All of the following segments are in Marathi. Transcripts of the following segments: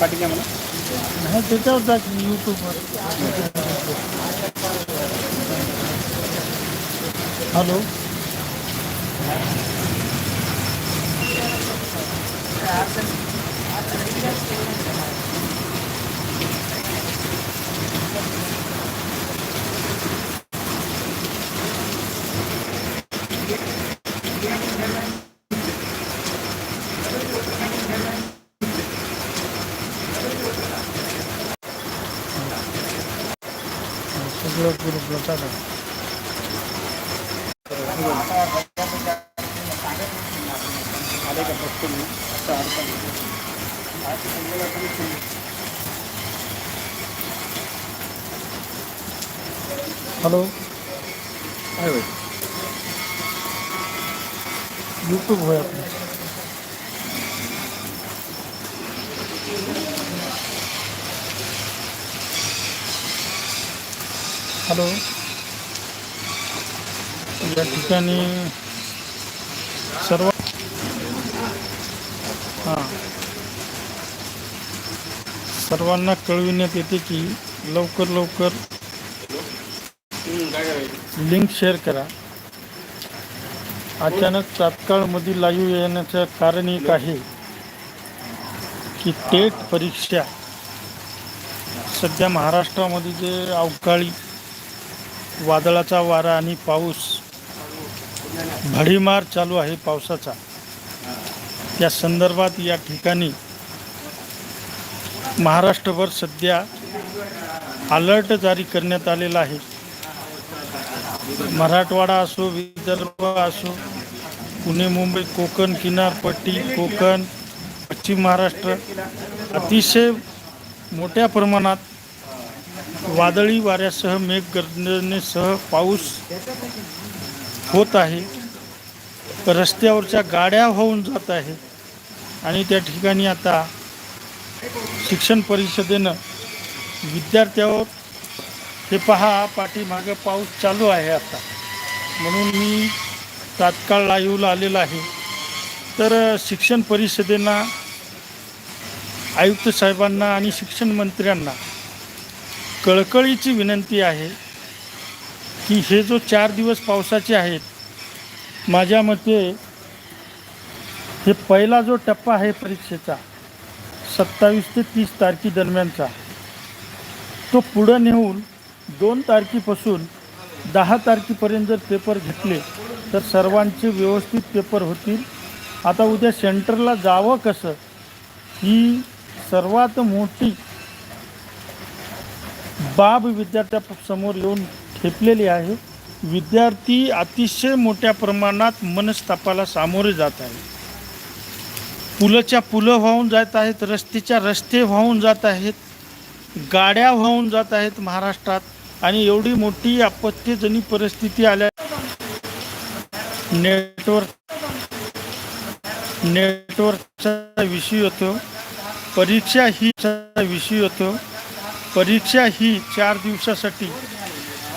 पाटील मला नाही त्याच्यावर जा यूट्यूबवर हॅलो सगळं ग्रुपला टाका आले का बघतो मी असं अडचण नाही. आज संध्याकाळपर्यंत तुम्ही- हॅलो. काय होईल यूट्यूब होय आपलं. हॅलो. या ठिकाणी सर्व हां. सर्वांना कळविण्यात येते की लवकर लवकर लिंक शेअर करा. अचानक तात्काळमध्ये लाईव्ह येण्याचं कारण एक आहे की टेट परीक्षा. सध्या महाराष्ट्रामध्ये जे अवकाळी वादळाचा वारा आणि पाऊस. भडीमार चालू आहे पावसाचा. या संदर्भात या ठिकाणी महाराष्ट्रभर सध्या अलर्ट जारी करण्यात आलेला आहे. मराठवाडा असो विदर्भ असो पुणे मुंबई कोकण किनारपट्टी कोकण पश्चिम महाराष्ट्र अतिशय मोठ्या प्रमाणात वादळी वाऱ्यासह मेघगर्जनेसह पाऊस होत आहे. रस्त्यावरच्या गाड्या होऊन जात आहे. आणि त्या ठिकाणी आता शिक्षण परिषदेनं विद्यार्थ्यावर हे पहा पाठीमागं पाऊस चालू आहे आता. म्हणून मी तात्काळ लाईव्हला आलेला आहे. तर शिक्षण परिषदेना आयुक्त साहेबांना आणि शिक्षण मंत्र्यांना कळकळीची विनंती आहे की हे जो चार दिवस पावसाचे आहेत माझ्या मते हे पहिला जो टप्पा आहे परीक्षेचा सत्तावीस ते तीस तारखेदरम्यानचा तो पुढं नेऊन दोन तारखेपासून दहा तारखेपर्यंत जर पेपर घेतले तर सर्वांचे व्यवस्थित पेपर होतील. आता उद्या सेंटरला जावं कसं? ही सर्वात मोठी बाब विद्यार्थ्यासमोर येऊन ठेपलेली आहे. विद्यार्थी अतिशय मोठ्या प्रमाणात मनस्तापाला सामोरे जात आहे पुलंच्या पुलं वाहून जात आहेत रस्तेच्या रस्ते वाहून जात आहेत गाड्या वाहून जात आहेत महाराष्ट्रात आणि एवढी मोठी आपत्तीजनी परिस्थिती आल्या. नेटवर्क नेटवर्कचा विषय होतो. परीक्षा ही विषय होतो. परीक्षा ही चार दिवसासाठी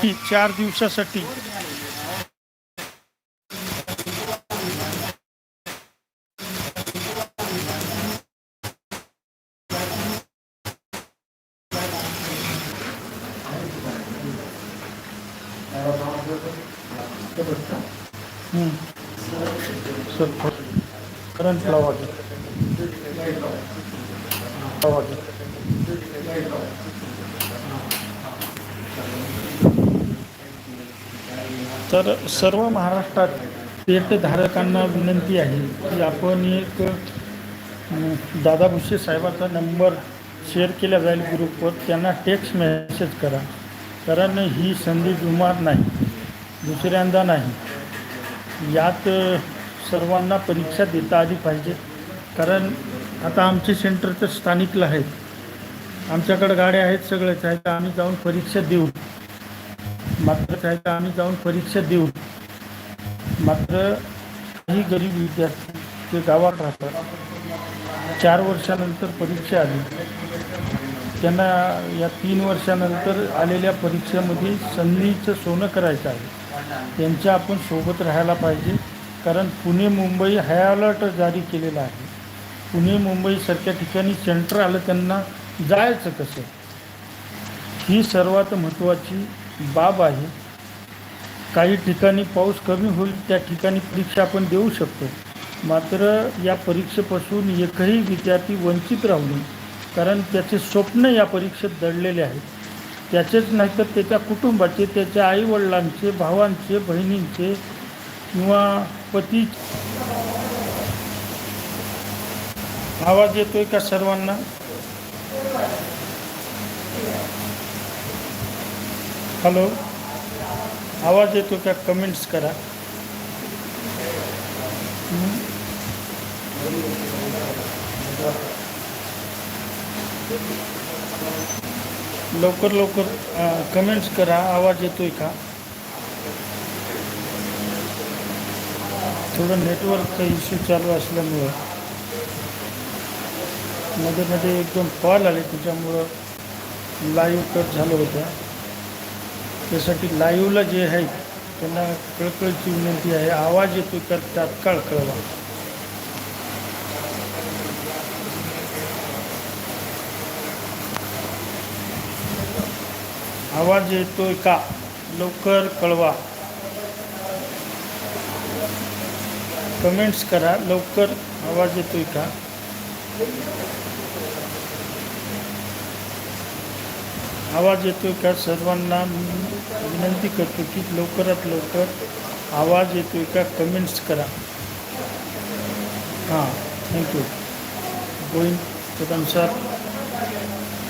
ही चार दिवसासाठी. करंट लावा लावा तर सर्व महाराष्ट्रात पेटधारकांना विनंती आहे की आपण एक दादा भुसे साहेबाचा नंबर शेअर केला जाईल ग्रुपवर त्यांना टेक्स्ट मेसेज करा. कारण ही संधी जुमार नाही दुसऱ्यांदा नाही. यात सर्वांना परीक्षा देता आली पाहिजे. कारण आता आमचे सेंटर तर स्थानिकला आहेत. आमच्याकडे गाड्या आहेत सगळेच आहेत. आम्ही जाऊन परीक्षा देऊ. मात्र काही तर आम्ही जाऊन परीक्षा देऊ. मात्र काही गरीब विद्यार्थी ते गावात राहतात. चार वर्षानंतर परीक्षा आली. त्यांना या तीन वर्षानंतर आलेल्या परीक्षेमध्ये संधीचं सोनं करायचं आहे. त्यांच्या आपण सोबत राहायला पाहिजे. कारण पुणे मुंबई हाय अलर्ट जारी केलेला आहे. पुणे मुंबईसारख्या ठिकाणी सेंटर आलं त्यांना जायचं कसं? ही सर्वात महत्त्वाची बाब आहे. काही ठिकाणी पाऊस कमी होईल त्या ठिकाणी परीक्षा आपण देऊ शकतो. मात्र या परीक्षेपासून एकही विद्यार्थी वंचित राहू नये कारण त्याचे स्वप्न या परीक्षेत दडलेले आहेत. त्याचेच नाही तर त्याच्या कुटुंबाचे त्याच्या आईवडिलांचे भावांचे बहिणींचे किंवा पती आवाज येतोय का सर्वांना? हॅलो. आवाज येतो का? कमेंट्स करा. लवकर लवकर कमेंट्स करा. आवाज येतोय का? थोडं नेटवर्कचा इश्यू चालू असल्यामुळं. मध्ये मध्ये एकदम कॉल आले त्याच्यामुळं लाईव्ह कट झालं होतं त्यासाठी लाईव्हला जे आहे त्यांना कळकळीची विनंती आहे. आवाज येतो तर तात्काळ कळवा. आवाज येतोय का? लवकर कळवा. कमेंट्स करा. लवकर आवाज येतोय का? आवाज येतोय का? सर्वांना विनंती करतो की लवकरात लवकर आवाज येतोय का? कमेंट्स करा. हां थँक्यू गोविंद तदनुसार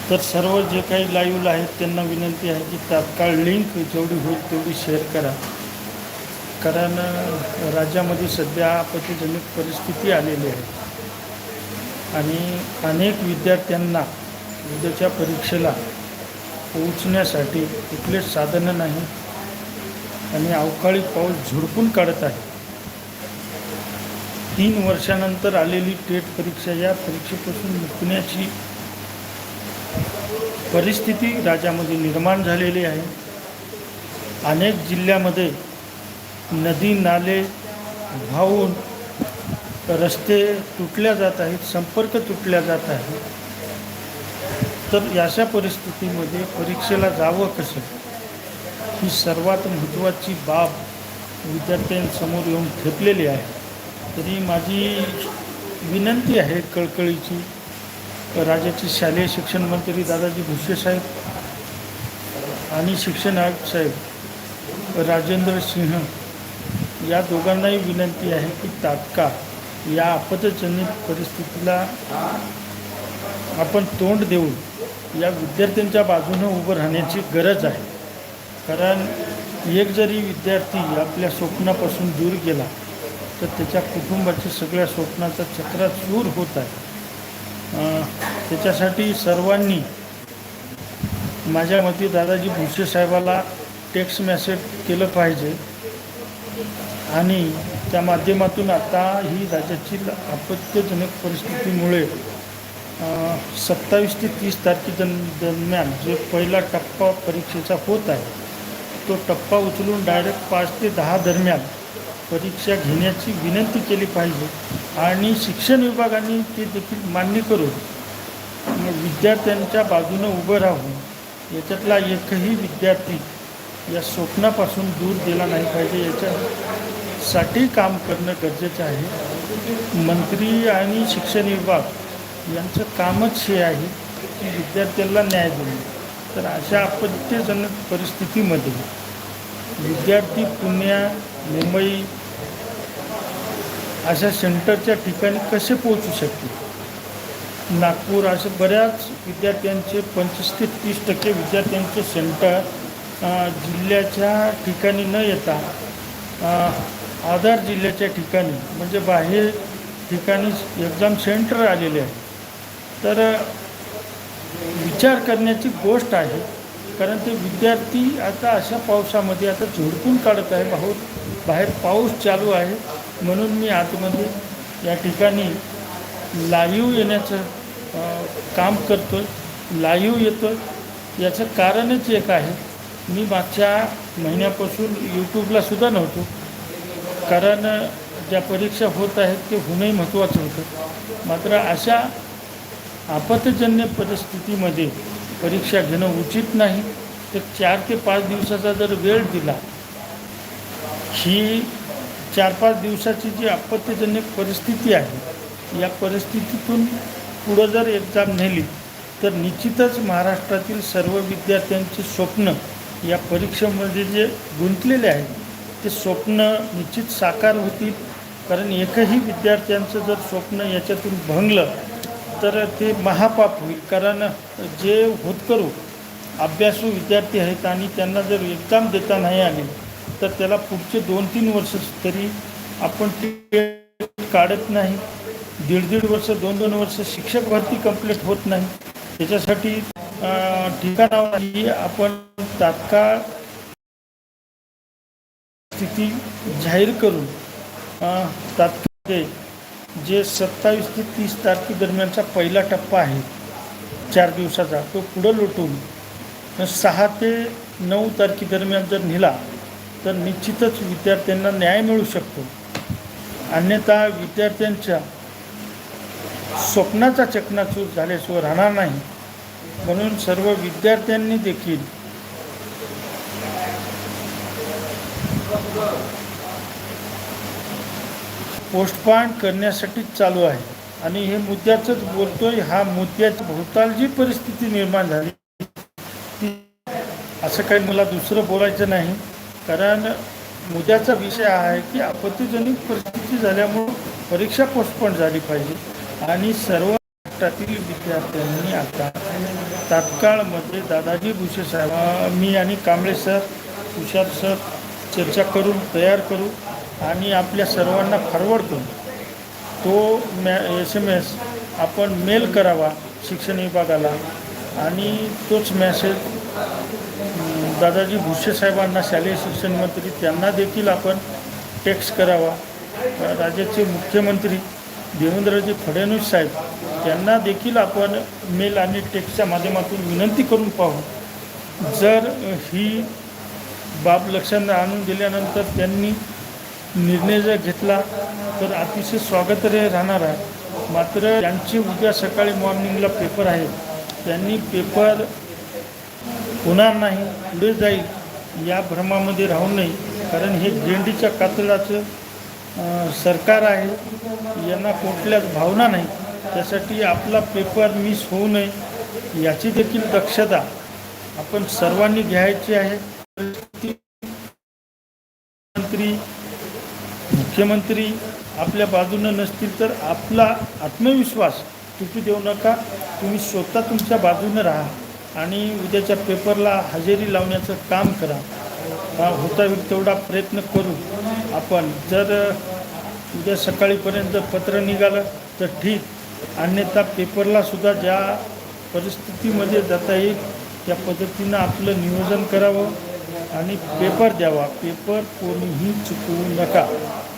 तर सर्व जे काही लाईव्हला आहेत त्यांना विनंती आहे की तात्काळ लिंक जेवढी होईल तेवढी शेअर करा. कारण राज्यामध्ये सध्या आपत्तीजनक परिस्थिती आलेली आहे. आणि अनेक विद्यार्थ्यांना उद्याच्या परीक्षेला पोहोचण्यासाठी कुठलेच साधनं नाही. आणि अवकाळी पाऊस झुडपून काढत आहे. तीन वर्षानंतर आलेली टेट परीक्षा या परीक्षेपासून मुकण्याची परिस्थिती राज्यामध्ये निर्माण झालेली आहे. अनेक जिल्ह्यामध्ये नदी नाले वाहून रस्ते तुटल्या जात आहेत संपर्क तुटल्या जात आहे तर अशा परिस्थितीमध्ये परीक्षेला जावं कसं? ही सर्वात महत्त्वाची बाब विद्यार्थ्यांसमोर येऊन ठेपलेली आहे. तरी माझी विनंती आहे कळकळीची राज्याचे शालेय शिक्षण मंत्री दादाजी भुसे साहेब आणि शिक्षण आयुक्त साहेब राजेंद्र सिंह या दोघांनाही विनंती आहे की तात्काळ या आपतजनित परिस्थितीला आपण तोंड देऊन या विद्यार्थ्यांच्या बाजूनं उभं राहण्याची गरज आहे. कारण एक जरी विद्यार्थी आपल्या स्वप्नापासून दूर गेला तर त्याच्या कुटुंबाच्या सगळ्या स्वप्नाचा चक्राचूर होत आहे. त्याच्यासाठी सर्वांनी माझ्या मते दादाजी भुसे साहेबाला टेक्स्ट मेसेज केलं पाहिजे. आणि त्या माध्यमातून आता ही राज्याची आपत्तीजनक परिस्थितीमुळे सत्तावीस ते तीस तारखेदन दरम्यान जे पहिला टप्पा परीक्षेचा होत आहे तो टप्पा उचलून डायरेक्ट पाच ते दहा दरम्यान परीक्षा घेण्याची विनंती केली पाहिजे आणि शिक्षण विभागाने ते देखील मान्य करून विद्यार्थ्यांच्या बाजूनं उभं राहून याच्यातला एकही विद्यार्थी या स्वप्नापासून दूर गेला नाही पाहिजे. याच्यासाठी काम करणं गरजेचं आहे. मंत्री आणि शिक्षण विभाग यांचं कामच हे आहे की विद्यार्थ्यांना न्याय देणे. तर अशा आपत्तीजनक परिस्थितीमध्ये विद्यार्थी पुण्या मुंबई अशा सेंटरच्या ठिकाणी कसे पोहोचू शकतील? नागपूर असे बऱ्याच विद्यार्थ्यांचे पंचवीस ते तीस टक्के विद्यार्थ्यांचे सेंटर जिल्ह्याच्या ठिकाणी न येता आधार जिल्ह्याच्या ठिकाणी म्हणजे बाहेर ठिकाणी एक्झाम सेंटर आलेले आहे तर विचार करण्याची गोष्ट आहे. कारण ते विद्यार्थी आता अशा पावसामध्ये आता झोडपून काढत आहे. बाहेर बाहेर पाऊस चालू आहे. म्हणून मी आतमध्ये या ठिकाणी लाईव्ह येण्याचं काम करतो आहे लाईव्ह येतो आहे याचं कारणच एक आहे. मी मागच्या महिन्यापासून यूट्यूबला सुद्धा नव्हतो. कारण ज्या परीक्षा होत आहेत ते होणंही महत्त्वाचं होतं. मात्र अशा आपतजन्य परिस्थितीमध्ये परीक्षा घेणं उचित नाही तर चार ते पाच दिवसाचा जर वेळ दिला ही चार पाच दिवसाची जी आपत्तीजन्य परिस्थिती आहे या परिस्थितीतून पुढं जर एक्झाम नेली तर निश्चितच महाराष्ट्रातील सर्व विद्यार्थ्यांची स्वप्न या परीक्षेमध्ये जे गुंतलेले आहेत ते स्वप्न निश्चित साकार होतील. कारण एकही विद्यार्थ्यांचं जर स्वप्न याच्यातून भंगलं तर ते महापाप होईल. कारण जे होतकरू अभ्यासू विद्यार्थी आहेत आणि त्यांना जर एक्झाम देता नाही आली तर त्याला पुढचे दोन तीन वर्ष तरी आपण ते काढत नाही. दीड दीड वर्ष दोन दोन वर्ष शिक्षक भरती कंप्लीट होत नाही. त्याच्यासाठी ठिकाणावरही आपण तात्काळ स्थिती जाहीर करून तात्काळ जे सत्तावीस ते तीस तारखेदरम्यानचा पहिला टप्पा आहे चार दिवसाचा तो पुढं लोटून. सहा ते नऊ तारखेदरम्यान जर नेला तर निश्चितच विद्यार्थ्यांना न्याय मिळू शकतो. अन्यथा विद्यार्थ्यांच्या स्वप्नाचा चकनाचूर झाल्याशिवाय राहणार नाही. म्हणून सर्व विद्यार्थ्यांनी देखील पोस्टपान करण्यासाठी चालू आहे. आणि हे मुद्द्याचंच बोलतोय हा मुद्द्याची भोवताल जी परिस्थिती निर्माण झाली. ती असं काही मला दुसरं बोलायचं नाही. कारण मुद्द्याचा विषय हा आहे की आपत्तीजनक परिस्थिती झाल्यामुळं परीक्षा पोस्टपोन झाली पाहिजे. आणि सर्व राष्ट्रातील विद्यार्थ्यांनी आता तात्काळमध्ये दादाजी भुसे साहेब मी आणि कांबळे सर तुषार सर चर्चा करून तयार करू. आणि आपल्या सर्वांना फॉरवर्ड तो मॅ एस एम एस आपण मेल करावा शिक्षण विभागाला. आणि तोच मॅसेज दादाजी भुसे साहेबांना शालेय शिक्षण मंत्री त्यांना देखील आपण टेक्स्ट करावा. राज्याचे मुख्यमंत्री देवेंद्रजी फडणवीस साहेब यांना देखील आपण मेल आणि टेक्स्टच्या माध्यमातून विनंती करून पाहू. जर ही बाब लक्षात आणून दिल्यानंतर त्यांनी निर्णय जर घेतला तर अतिशय स्वागतार्ह राहणार आहे. मात्र त्यांची उद्या सकाळी मॉर्निंगला पेपर आहे. त्यांनी पेपर होणार नाही पुढे जाईल या भ्रमामध्ये राहू नये कारण हे गेंडीच्या कातळाचं सरकार आहे. यांना कुठल्याच भावना नाही. त्यासाठी आपला पेपर मिस होऊ नये याची देखील दक्षता आपण सर्वांनी घ्यायची आहे. मंत्री मुख्यमंत्री आपल्या बाजूनं नसतील तर आपला आत्मविश्वास तुटू देऊ नका. तुम्ही स्वतः तुमच्या बाजूनं राहा आणि उद्याच्या पेपरला हजेरी लावण्याचं काम करा. हा होता होईल तेवढा प्रयत्न करू. आपण जर उद्या सकाळीपर्यंत पत्र निघालं तर ठीक. अन्यथा पेपरला सुद्धा ज्या परिस्थितीमध्ये जाता येईल त्या पद्धतीनं आपलं नियोजन करावं आणि पेपर द्यावा. पेपर कोणीही चुकवू नका.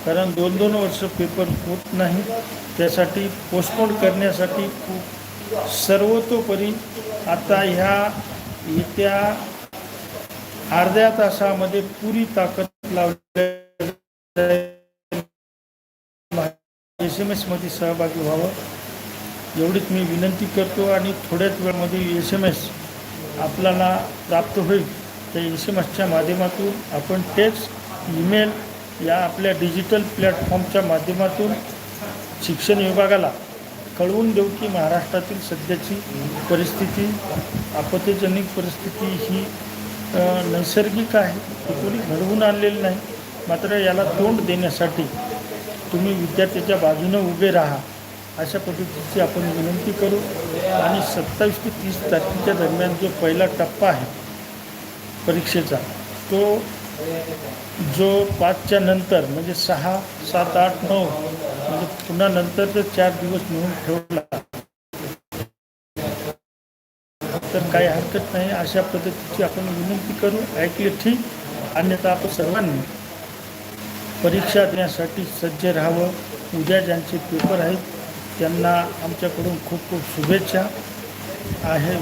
कारण दोन दोन वर्ष पेपर होत नाही. त्यासाठी पोस्टपोन करण्यासाठी खूप सर्वतोपरी आता ह्या येत्या अर्ध्या तासामध्ये पुरी ताकद लावली एस एम एसमध्ये सहभागी व्हावं. एवढीच मी विनंती करतो आणि थोड्याच वेळामध्ये एस एम एस आपल्याला प्राप्त होईल. त्या एस एम एसच्या माध्यमातून आपण टेक्स्ट ईमेल या आपल्या डिजिटल प्लॅटफॉर्मच्या माध्यमातून शिक्षण विभागाला कळवून देऊ की महाराष्ट्रातील सध्याची परिस्थिती आपत्तीजनक परिस्थिती ही नैसर्गिक आहे. ती कोणी घडवून आणलेली नाही. मात्र याला तोंड देण्यासाठी तुम्ही विद्यार्थ्याच्या बाजूनं उभे राहा. अशा पद्धतीची आपण विनंती करू. आणि सत्तावीस ते तीस तारखेच्या दरम्यान जो पहिला टप्पा आहे परीक्षेचा तो जो पाचच्या नंतर म्हणजे सहा सात आठ नऊ म्हणजे पुन्हा नंतर जर चार दिवस मिळून ठेवला तर काही हरकत नाही. अशा पद्धतीची आपण विनंती करू ऐकले ठीक अन्यथा आपण सर्वांनी परीक्षा देण्यासाठी सज्ज राहावं. उद्या ज्यांचे पेपर आहेत त्यांना आमच्याकडून खूप खूप शुभेच्छा. आहे.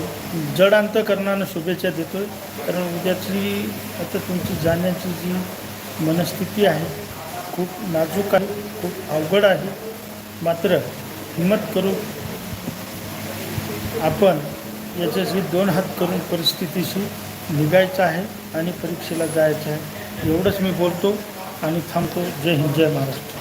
जड अंतकरणानं शुभेच्छा देतो आहे कारण उद्याची आता तुमची जाण्याची जी मनस्थिती आहे खूप नाजूक आहे खूप अवघड आहे. मात्र हिंमत करू आपण याच्याशी दोन हात करून परिस्थितीशी निघायचं आहे आणि परीक्षेला जायचं आहे. एवढंच मी बोलतो आणि थांबतो. जय हिंद जय महाराष्ट्र.